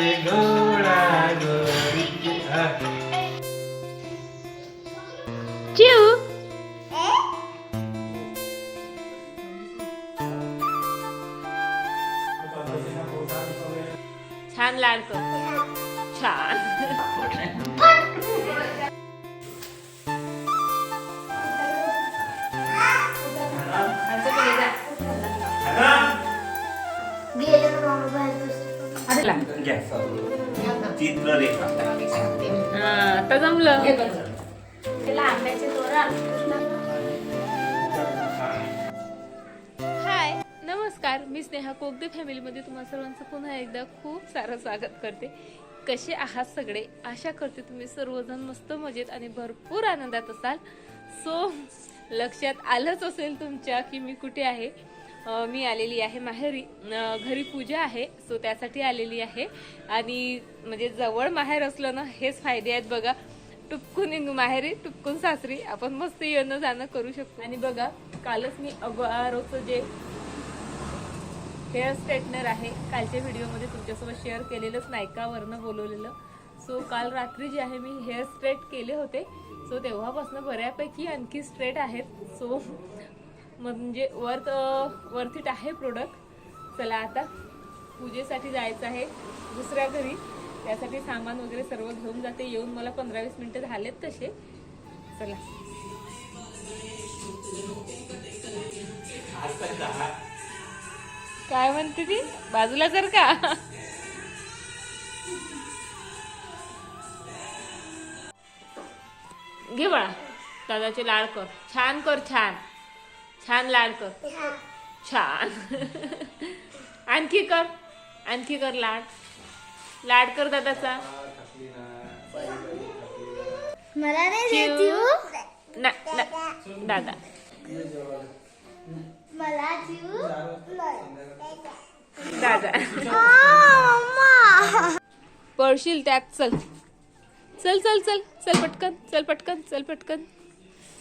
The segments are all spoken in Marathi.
begun. चित्ररेखा हा, आता जमलं. त्याला आंब्याचे तोरण हाय नमस्कार. मी स्नेहा कोगदे फॅमिलीमध्ये तुम्हा सर्वांचं पुन्हा एकदा खूप सारं स्वागत करते. कसे आहात सगळे? आशा करते तुम्ही सर्वजण मस्त मजेत आणि भरपूर आनंदात असाल. सो लक्षात आलंच असेल तुमच्या की मी कुठे आहे. मी आलेली आहे. माहेरी घरी पूजा आहे सो त्यासाठी आलेली आहे. आणि म्हणजे जवळ माहेर असलं ना हेच फायदे आहेत बघा. टुपकून माहेरी टुपकून सासरी. आपण मस्त येणं जाणं करू शकतो. आणि बघा कालच मी अगोदरचं जे हेअर स्ट्रेटनर आहे कालच्या व्हिडिओमध्ये तुमच्यासोबत शेअर केलेलंच नायकावरनं बोलवलेलं. सो काल रात्री जे आहे मी हेअर स्ट्रेट केले होते. सो तेव्हापासून बऱ्यापैकी आणखी स्ट्रेट आहेत. सो म्हणजे वर्थ वर्थ इट आहे प्रोडक्ट चला आता पूजेसाठी जायचं आहे दुसऱ्या घरी. त्यासाठी सामान वगैरे सर्व घेऊन जाते. येऊन मला पंधरा वीस मिनटं झालेत तसे. चला. काय म्हणते ती? बाजूला जर का. घे बाळा. दादाचे लाड कर. छान कर छान. छान लाड कर. छान. आणखी कर. आणखी कर लाड. लाड कर दादाचा. मला नाही चिऊ. देती. ना ना दादा. मला जीव दादा. पळशील त्यात चल. चल चल चल. चल पटकन चल पटकन चल पटकन.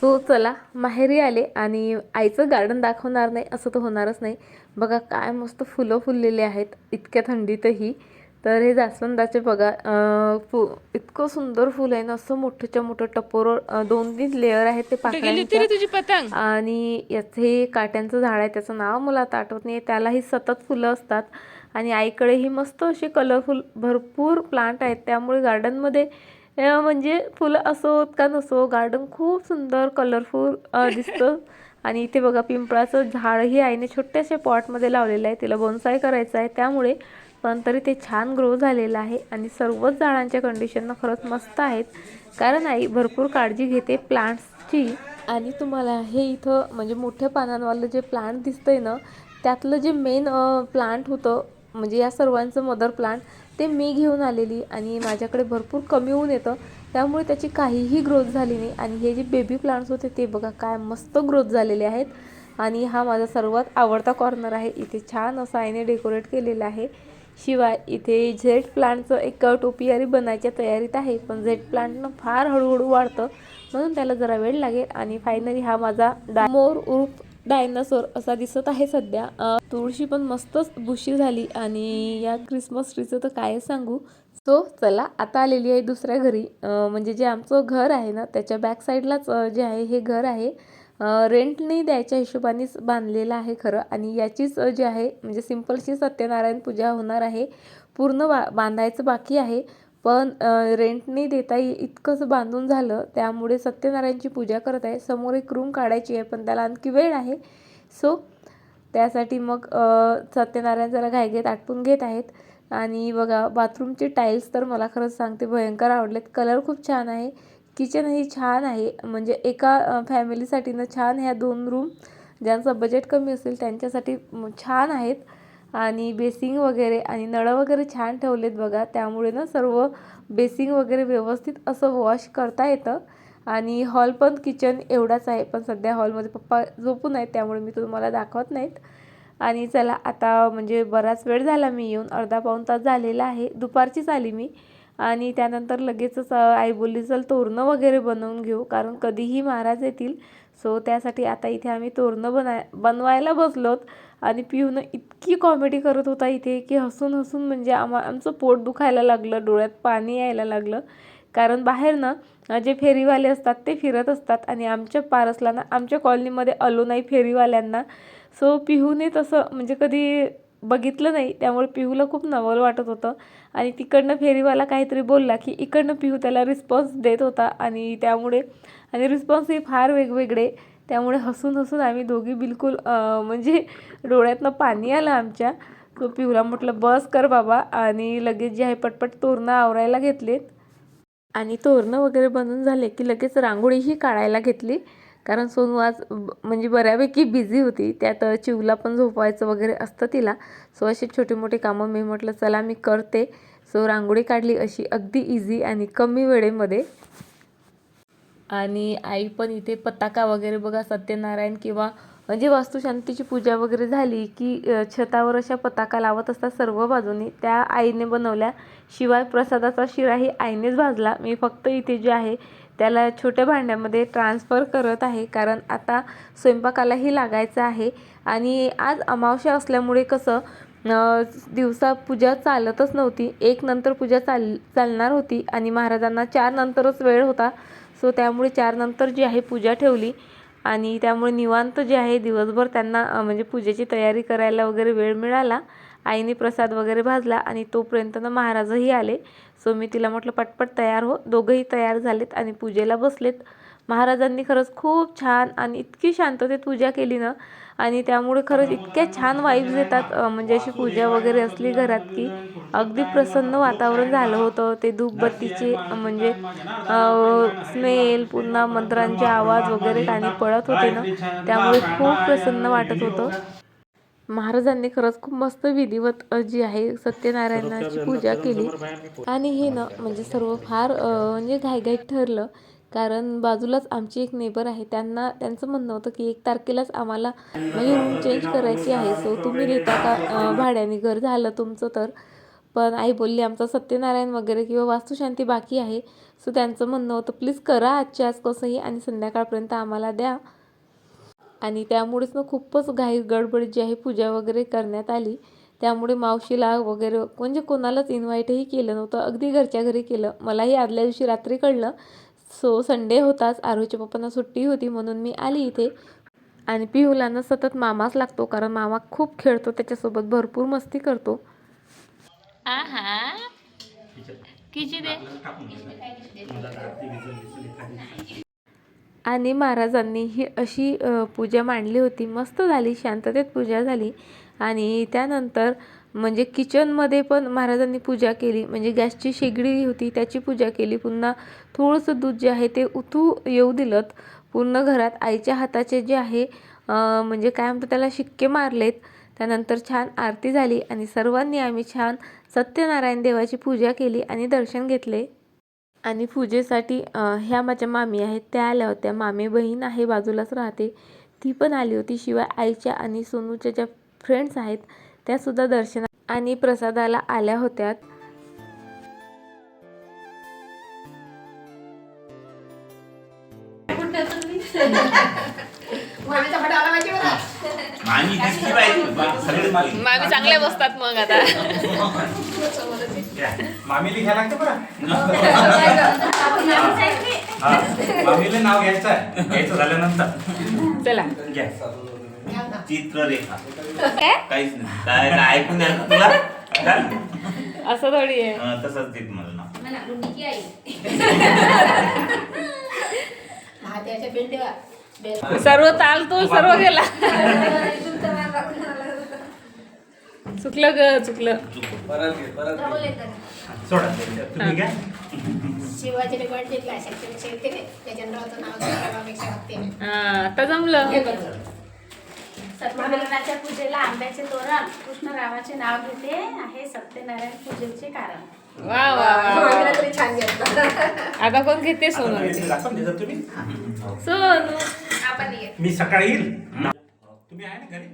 सो चला माहेरी आले आणि आईचं गार्डन दाखवणार नाही असं तर होणारच नाही. बघा काय मस्त फुलं फुललेली आहेत इतक्या थंडीतही. तर हे जास्वंदाचे बघा फु इतकं सुंदर फुल आहे ना असं मोठंच्या मोठं टपोर दोन तीन लेअर आहेत ते पतंग? आणि याचे काट्यांचं झाड आहे त्याचं नाव मला आता आठवत नाही त्यालाही सतत फुलं असतात. आणि आईकडेही मस्त असे कलरफुल भरपूर प्लांट आहेत त्यामुळे गार्डनमध्ये म्हणजे फुलं असोत का नसो गार्डन खूप सुंदर कलरफुल दिसतं. आणि इथे बघा पिंपळाचं झाडही आईने छोट्याशा पॉटमध्ये लावलेलं आहे. तिला बोनसाय करायचं आहे. त्यामुळे पण तरी ते छान ग्रो झालेलं आहे. आणि सर्वच झाडांच्या कंडिशन खरंच मस्त आहेत. कारण आई भरपूर काळजी घेते प्लांट्सची आणि तुम्हाला हे इथं म्हणजे मोठ्या पानांवालं जे प्लांट दिसतंय ना त्यातलं जे मेन प्लांट होतं म्हणजे या सर्वांचं मदर प्लांट ते मी घेऊन आलेली आणि माझ्याकडे भरपूर कमी होऊन येतं. त्यामुळे त्याची काहीही ग्रोथ झाली नाही. आणि हे जे बेबी प्लांट्स होते ते बघा काय मस्त ग्रोथ झालेले आहेत. आणि हा माझा सर्वात आवडता कॉर्नर आहे. इथे छान असं आईने डेकोरेट केलेलं आहे. शिवाय इथे झेड प्लांटचं एक टोपियारी बनायच्या तयारीत आहे. पण झेड प्लांटनं फार हळूहळू वाढतं. म्हणून त्याला जरा वेळ लागेल. आणि फायनली हा माझा डा मोर उर्फ डायनासोर असा दिसत आहे सध्या. तुळशी पण मस्तच बुशी झाली आणि या क्रिसमस ट्रीचं तर काय सांगू? सो चला आता आलेली आहे दुसऱ्या घरी. म्हणजे जे आमचं घर आहे ना त्याच्या बॅक साईडलाच जे आहे हे घर आहे. रेंटने द्यायच्या हिशोबानेच बांधलेलं आहे खरं आणि याचीच जे जी आहे म्हणजे सिम्पलची सत्यनारायण पूजा होणार आहे. पूर्ण बा बांधायचं बाकी आहे. पण रेंटने देता येईल इतकंच बांधून झालं त्यामुळे सत्यनारायणची पूजा करत आहे. समोर एक रूम काढायची आहे पण त्याला आणखी वेळ आहे. सो त्यासाठी मग सत्यनारायण जरा घाईघाईत आटपून घेत आहेत. आणि बघा बाथरूमचे टाईल्स तर मला खरंच सांगते भयंकर आवडलेत. कलर खूप छान आहे. किचनही छान आहे. म्हणजे एका फॅमिलीसाठी ना छान ह्या दोन रूम ज्यांचं बजेट कमी असेल त्यांच्यासाठी छान आहेत. आणि बेसिंग वगैरे आणि नळं वगैरे छान ठेवलेत बघा. त्यामुळे ना सर्व बेसिंग वगैरे व्यवस्थित असं वॉश करता येतं. आणि हॉल पण किचन एवढाच आहे पण सध्या हॉलमध्ये पप्पा झोपून आहेत त्यामुळे मी तुम्हाला दाखवत नाहीत. आणि चला आता म्हणजे बराच वेळ झाला मी येऊन अर्धा पाऊण तास झालेला आहे. दुपारचीच आली मी. आणि त्यानंतर लगेचच आई बोलली चल तोरणं वगैरे बनवून घेऊ. कारण कधीही महाराज येतील. सो त्यासाठी आता इथे आम्ही तोरणं बनाय बनवायला बसलोत. आणि पिऊनं इतकी कॉमेडी करत होता इथे की हसून हसून म्हणजे आम्हा आमचं पोट दुखायला लागलं डोळ्यात पाणी यायला लागलं. कारण बाहेर ना जे फेरीवाले असतात ते फिरत असतात आणि आमच्या पारसला ना आमच्या कॉलनीमध्ये आलो नाही फेरीवाल्यांना. सो पिहूने तसं म्हणजे कधी बघितलं नाही त्यामुळे पिहूला खूप नवल वाटत होतं. आणि तिकडनं फेरीवाला काहीतरी बोलला की इकडनं पिहू त्याला रिस्पॉन्स देत होता आणि त्यामुळे आणि रिस्पॉन्सही फार वेगवेगळे. त्यामुळे हसून हसून आम्ही दोघी बिलकुल म्हणजे डोळ्यातनं पाणी आलं आमच्या. तो पिहूला म्हटलं बस कर बाबा. आणि लगेच जे आहे पटपट तोरणं आवरायला घेतलेत. आणि तोरणं वगैरे बनून झाले की लगेच रांगोळीही काढायला घेतली. कारण सोनू आज म्हणजे बऱ्यापैकी बिझी होती. त्यात चिवला पण झोपवायचं वगैरे असतं तिला. सो अशी छोटी मोठी कामं मी म्हटलं चला मी करते. सो रांगोळी काढली अशी अगदी इझी आणि कमी वेळेमध्ये. आणि आई पण इथे पताका वगैरे बघा सत्यनारायण किंवा म्हणजे वास्तुशांतीची पूजा वगैरे झाली की छतावर अशा पताका लावत असतात सर्व बाजूनी. त्या आईने बनवल्या. शिवाय प्रसादाचा शिराही आईनेच भाजला. मी फक्त इथे जे आहे त्याला छोट्या भांड्यामध्ये ट्रान्सफर करत आहे. कारण आता स्वयंपाकालाही लागायचं आहे. आणि आज अमावस्या असल्यामुळे कसं दिवसा पूजा चालतच नव्हती. एक नंतर पूजा चाल चालणार होती. आणि महाराजांना चार नंतरच वेळ होता. सो त्यामुळे चार नंतर जी आहे पूजा ठेवली. आणि त्यामुळे निवांत जे आहे दिवसभर त्यांना म्हणजे पूजेची तयारी करायला वगैरे वेळ मिळाला. आईने प्रसाद वगैरे भाजला आणि तोपर्यंत ना महाराजही आले. सो मी तिला म्हटलं पटपट तयार हो. दोघंही तयार झालेत आणि पूजेला बसलेत. महाराजांनी खरंच खूप छान आणि इतकी शांततेत पूजा केली ना. आणि त्यामुळे खरंच इतक्या छान वाईब्स येतात. म्हणजे अशी पूजा वगैरे असली घरात की अगदी प्रसन्न वातावरण झालं होतं. ते धूपबत्तीचे म्हणजे स्मेल पुन्हा मंत्रांचे आवाज वगैरे कानी पडत होते ना. त्यामुळे खूप प्रसन्न वाटत होतं. महाराजांनी खरंच खूप मस्त विधिवत जी आहे सत्यनारायणाची पूजा केली. आणि हे ना म्हणजे सर्व फार म्हणजे घाईघाईत ठरलं. कारण बाजूलाच आमची एक नेबर आहे त्यांना त्यांचं म्हणणं होतं की एक तारखेलाच आम्हाला म्हणजे रूम चेंज करायची आहे. सो तुम्ही देता का? भाड्याने घर झालं तुमचं तर. पण आई बोलली आमचं सत्यनारायण वगैरे किंवा वास्तुशांती बाकी आहे. सो त्यांचं म्हणणं होतं प्लीज करा आजच्या आज कसंही आणि संध्याकाळपर्यंत आम्हाला द्या. आणि त्यामुळेच ना खूपच घाई गडबडीत जी आहे पूजा वगैरे करण्यात आली. त्यामुळे मावशीला वगैरे म्हणजे कोणालाच इन्व्हाइटही केलं नव्हतं. अगदी घरच्या घरी केलं. मलाही आदल्या दिवशी रात्री कळलं. सो संडे होताच. आरोहीच्या पप्पांना सुट्टी होती म्हणून मी आली इथे. आणि पिहुला ना सतत मामाच लागतो कारण मामा खूप खेळतो. त्याच्यासोबत भरपूर मस्ती करतो. किती दे. आणि महाराजांनी ही अशी पूजा मांडली होती. मस्त झाली शांततेत पूजा झाली. आणि त्यानंतर म्हणजे किचनमध्ये पण महाराजांनी पूजा केली. म्हणजे गॅसची शेगडी होती त्याची पूजा केली. पुन्हा थोडंसं दूध जे आहे ते उतू येऊ दिलं पूर्ण घरात आईच्या हाताचे जे आहे म्हणजे काय म्हणतो त्याला शिक्के मारलेत. त्यानंतर छान आरती झाली आणि सर्वांनी आम्ही छान सत्यनारायण देवाची पूजा केली आणि दर्शन घेतले. आणि पूजेसाठी ह्या माझ्या मामी आहेत त्या आल्या होत्या. मामी बहीण आहे बाजूलाच राहते. ती पण आली होती. शिवाय आईच्या आणि सोनूच्या ज्या फ्रेंड्स आहेत त्यासुद्धा दर्शना आणि प्रसादाला आल्या होत्या मामी दिसली पाहिजे. मामी चांगल्या बसतात मग आता. मामीला घ्या लागतं बरं. मामीला नाव घ्यायचं आहे. घ्यायचं झाल्यानंतर. चला. घ्या. चित्ररेखा. काहीच नाही. काय काय ऐकून द्या तुला? असं थोडी आहे. तसंच देत मला नाव. महादेवाच्या सर्व ताल तो सर्व गेला. चुकलं ग चुकलं. आता जमलं. सत्यनारायणाच्या पूजेला आंब्याचे तोरण नाव घेते. आहे सत्यनारायण पूजेचे कारण. वा वा तरी छान घेतलं आता कोण घेते सोनू? दाखवून तुम्ही? सोनू. आपण मी सकाळी येईल? तुम्ही आहे ना घरी?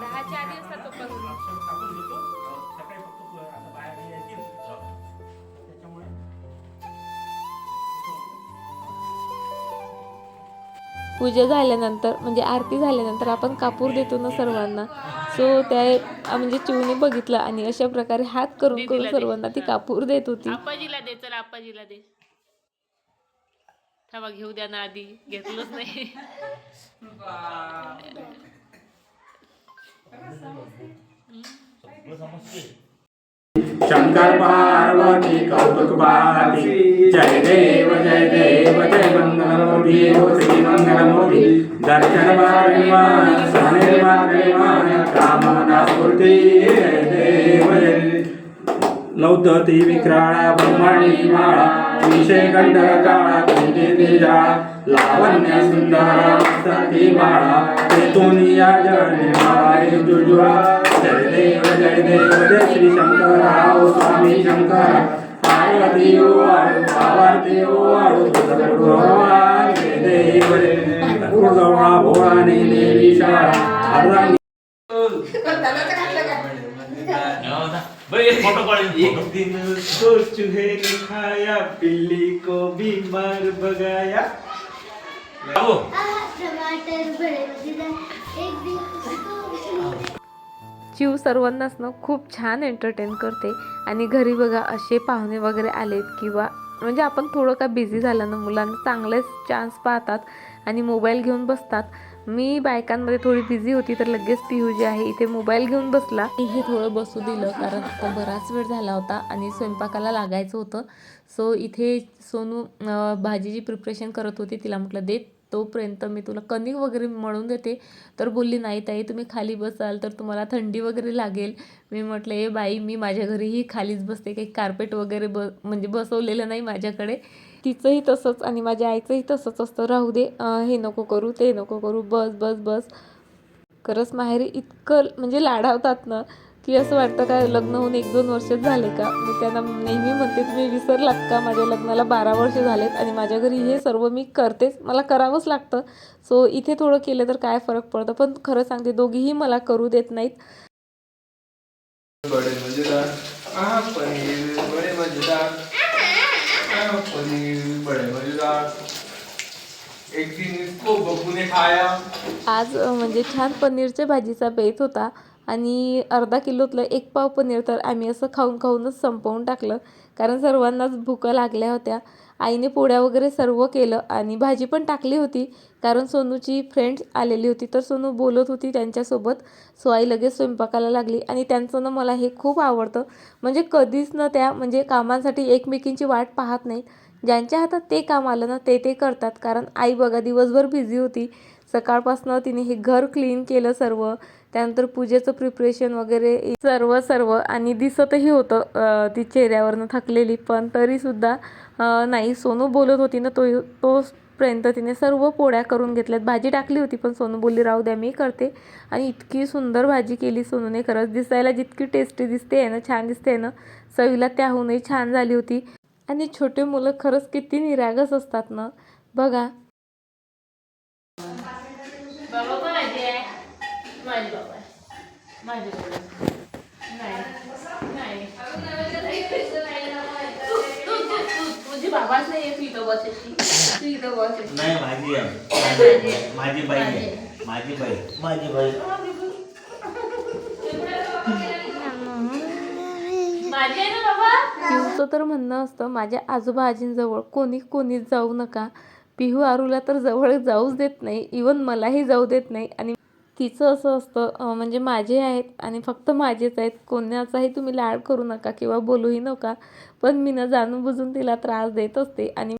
दहाच्या आधी असतात पूजा झाल्यानंतर म्हणजे आरती झाल्यानंतर आपण कापूर देतो ना सर्वांना. सो त्या म्हणजे चिवने बघितलं आणि अशा प्रकारे हात करून करून सर्वांना ती कापूर देत होती. आप्पाजीला दे चल आप्पाजीला दे. थांबा घेऊ द्या ना आधी घेतलंच नाही. शंकर पार्वती कौतुक भारती जय देव जय देव जय मंगल हो श्री मंगल मोदी दर्शन निर्माण निर्माण कामना स्फूर्ती जय देव जय। नवदती विक्राळा ब्रह्मणी माळा विषय कंठ काळा निजा लावण्य सुंदर सती बाळा तेतून या जळणे माळे जुजुळा जय देव जय देव जय श्री शंकराव स्वामी शंकर. पार्वती ओवाळू पार्वती ओवाळू भगवान जय देव जय गुरुगौळा भोळाने देवी शाळा बरं, एक फोटो काढून एक दिन दो चूहे ने खाया बिल्ली को बीमार बाबू, चिव सर्वांनाच ना खूप छान एंटरटेन करते. आणि घरी बघा असे पाहुणे वगैरे आलेत किंवा म्हणजे आपण थोडं का बिझी झालं ना मुलांना चांगलेच चान्स पाहतात आणि मोबाईल घेऊन बसतात. मी बायकांमध्ये थोडी बिझी होती तर लगेच पिहू जे आहे इथे मोबाईल घेऊन बसला. हे थोडं बसू दिलं कारण तो बराच वेळ झाला होता आणि स्वयंपाकाला लागायचं होतं. सो इथे सोनू भाजीची प्रिपरेशन करत होती तिला म्हटलं दे तोपर्यंत मी तुला कणिक वगैरे मळून देते. तर बोलली नाही ताई तुम्ही खाली बसाल तर तुम्हाला थंडी वगैरे लागेल. मी म्हटलं ए बाई मी माझ्या घरीही खालीच बसते काही कार्पेट वगैरे ब म्हणजे बसवलेलं नाही माझ्याकडे. तिचंही तसंच आणि माझ्या आईचंही तसंच असतं. राहू दे हे नको करू ते नको करू बस बस बस. खरंच माहेरी इतकं म्हणजे लाडावतात ना की असं वाटतं काय लग्न होऊन एक दोन वर्षच झाले का? मी त्यांना नेहमी म्हणते तुम्ही विसरलात का माझ्या लग्नाला बारा वर्ष झालेत आणि माझ्या घरी हे सर्व मी करतेच मला करावंच लागतं. सो इथे थोडं केलं तर काय फरक पडतं? पण खरं सांगते दोघीही मला करू देत नाहीत. बड़े मजेदार ना पनीर बड़े मजेदार एक दिन इसको बब्बू ने खाया. आज म्हणजे छान पनीरच्या भाजीचा बेत होता आणि अर्धा किलोतलं एक पाव पनीर तर आम्ही असं खाऊन खाऊनच संपवून टाकलं. कारण सर्वांनाच भुका लागल्या होत्या. आईने पोळ्या वगैरे सर्व केलं आणि भाजी पण टाकली होती. कारण सोनूची फ्रेंड्स आलेली होती. तर सोनू बोलत होती त्यांच्यासोबत. सो आई लगेच स्वयंपाकाला लागली. आणि त्यांचं ना मला हे खूप आवडतं. म्हणजे कधीच ना त्या म्हणजे कामांसाठी एकमेकींची वाट पाहत नाही. ज्यांच्या हातात ते काम आलं ना ते ते करतात. कारण आई बघा दिवसभर बिझी होती. सकाळपासनं तिने हे घर क्लीन केलं सर्व. त्यानंतर पूजेचं प्रिपरेशन वगैरे सर्व सर्व. आणि दिसतही होतं ती चेहऱ्यावरनं थकलेली. पण तरीसुद्धा नाही सोनू बोलत होती ना तो तोपर्यंत तिने सर्व पोळ्या करून घेतल्यात. भाजी टाकली होती पण सोनू बोलली राहू द्या मी करते. आणि इतकी सुंदर भाजी केली सोनूने. खरंच दिसायला जितकी टेस्टी दिसते आहे ना छान दिसते आहे ना चवीला त्याहूनही छान झाली होती. आणि छोटे मुलं खरंच किती निरागस असतात ना. बघा. बाबा माझे माझे बाबा आहे. माझे बाबा आहे. नाही. नाही. तू- तू- तू- तू- तुझी बाबाच नाही आहे, तू इथं बसायची. तू इथं बसायची. नाही माझी आहे. माझी आहे. माझी बाई आहे. माझी बाई. माझी बाई. पिहूचं तर म्हणणं असतं माझ्या आजोबा आजींजवळ कोणी कोणीच जाऊ नका. पिहू आरूला तर जवळ जाऊच देत नाही इवन मलाही जाऊ देत नाही. आणि तिचं असं असतं म्हणजे माझे आहेत आणि फक्त माझेच आहेत. कोणाचाही तुम्ही लाड करू नका किंवा बोलूही नका. पण मी न जाणून बुजून तिला त्रास देत असते आणि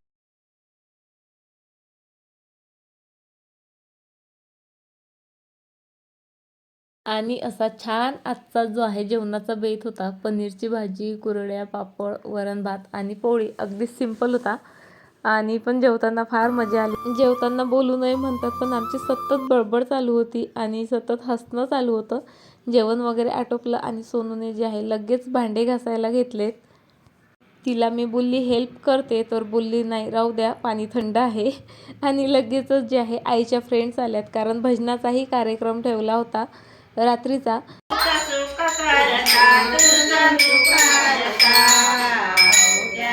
आणि असा छान आजचा जो आहे जेवणाचा बेत होता पनीरची भाजी कुरड्या पापड वरण भात आणि पोळी अगदी सिंपल होता. आणि पण जेवताना फार मजा आली. जेवताना बोलू नये म्हणतात पण आमची सतत बडबड चालू होती आणि सतत हसणं चालू होतं. जेवण वगैरे आटोपलं आणि सोनूने जे आहे लगेच भांडे घासायला घेतलेत. तिला मी बोलली हेल्प करते. तर बोलली नाही राहू द्या पाणी थंड आहे. आणि लगेचच जे आहे आईच्या फ्रेंड्स आल्यात कारण भजनाचाही कार्यक्रम ठेवला होता. रात्रीचा.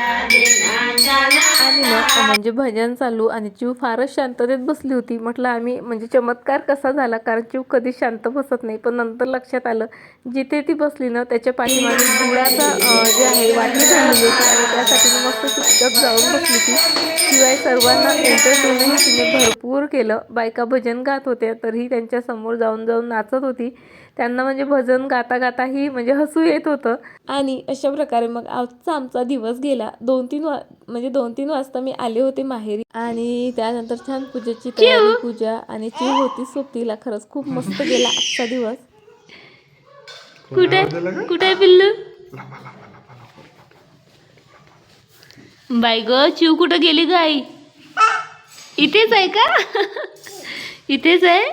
आणि ना म्हणजे भजन चालू आणि चिव फारच शांततेत बसली होती. म्हटलं आम्ही म्हणजे चमत्कार कसा झाला? कारण चिव कधी शांत बसत नाही. पण नंतर लक्षात आलं जिथे ती बसली ना त्याच्या पाठीमागे गुळाचा जे आहे वाटी झालेली होती. आणि त्यासाठी ना मस्त चुपचाप जाऊन बसली ती शिवाय सर्वांना एंटरटेनही तिने भरपूर केलं. बायका भजन गात होत्या तरीही त्यांच्यासमोर जाऊन जाऊन नाचत होती. त्यांना म्हणजे भजन गाता गाताही म्हणजे हसू येत होतं. आणि अशा प्रकारे मग आजचा आमचा दिवस गेला. दोन तीन वा म्हणजे दोन तीन वाजता मी आले होते माहेरी. आणि त्यानंतर छान पूजेची तयारी पूजा आणि चिव होती सोबतीला. खरंच खूप मस्त गेला आजचा दिवस. कुठे? कुठे पिल्लू? बाई ग चिव कुठं गेली ग आई इथेच आहे का? इथेच आहे?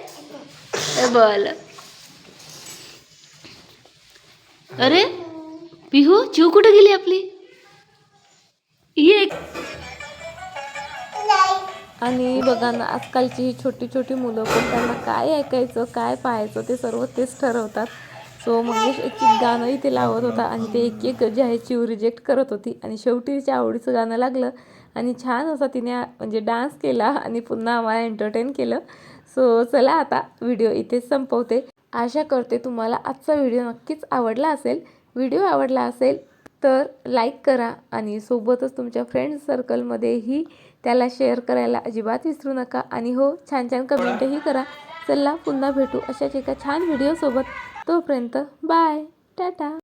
बोल अरे पिहू चिव कुठे गेली आपली? ये आणि बघा ना आजकालची ही छोटी छोटी मुलं पण त्यांना काय ऐकायचं काय पाहायचं ते सर्व तेच ठरवतात. सो मंगेश एक एक गाणंही ते लावत होता आणि ते एक एक जे आहे चिव रिजेक्ट करत होती. आणि शेवटी तिच्या आवडीचं गाणं लागलं आणि छान असा तिने म्हणजे डान्स केला आणि पुन्हा आम्हाला एंटरटेन केलं. सो चला आता व्हिडिओ इथेच संपवते. आशा करते तुम्हाला आजचा व्हिडिओ नक्कीच आवडला असेल. व्हिडिओ आवडला असेल तर लाईक करा आणि सोबतच तुमच्या फ्रेंड सर्कलमध्येही त्याला शेअर करायला अजिबात विसरू नका. आणि हो छान छान कमेंटही करा. चला पुन्हा भेटू अशाच एका छान व्हिडिओसोबत. तोपर्यंत बाय टाटा.